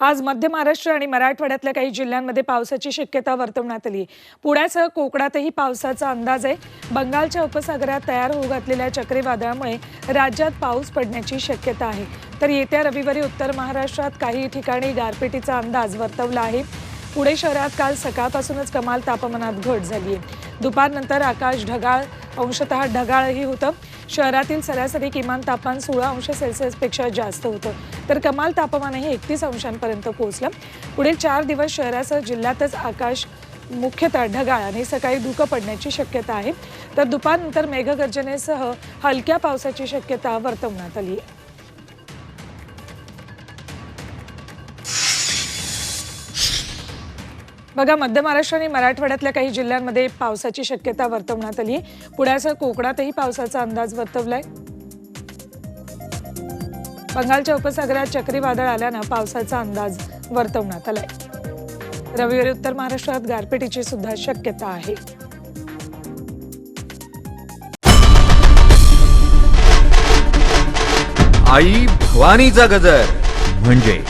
आज मध्य महाराष्ट्र आणि मराठवाड्यातल्या काही जिल्ह्यांमध्ये पावसाची शक्यता वर्तवण्यात आली. आहे. पुण्यासह कोकणातही पावसाचा अंदाज आहे. बंगालच्या उपसागरात तयार होऊ घातलेल्या चक्रीवादळामुळे राज्यात पाऊस पडण्याची शक्यता आहे. तर येत्या रविवारी उत्तर महाराष्ट्रात काही ठिकाणी गारपिटीचा अंदाज वर्तवला आहे. पुणे शहरात काल सकाळपासूनच कमाल तापमानात घट झाली आहे. दुपारनंतर आकाश ढगाळ अंशतः ढगाळही होतं. शहरातील सरासरी किमान तापमान सोळा अंश सेल्सिअसपेक्षा जास्त होतं. तर कमाल तापमानही एकतीस अंशांपर्यंत पोहोचलं. पुढील चार दिवस शहरासह जिल्ह्यातच आकाश मुख्यतः ढगाळ आणि सकाळी धुकं पडण्याची शक्यता आहे. तर दुपारनंतर मेघगर्जनेसह हलक्या पावसाची शक्यता वर्तवण्यात आली आहे. बघा मध्य महाराष्ट्र आणि मराठवाड्यातल्या काही जिल्ह्यांमध्ये पावसाची शक्यता वर्तवण्यात आली. आहे पुण्यासह कोकणातही पावसाचा अंदाज वर्तवलाय. बंगालच्या उपसागरात चक्रीवादळ आल्यानं पावसाचा अंदाज वर्तवण्यात आलाय. रविवारी उत्तर महाराष्ट्रात गारपिटीची सुद्धा शक्यता आहे. आई भवानीचा गजर म्हणजे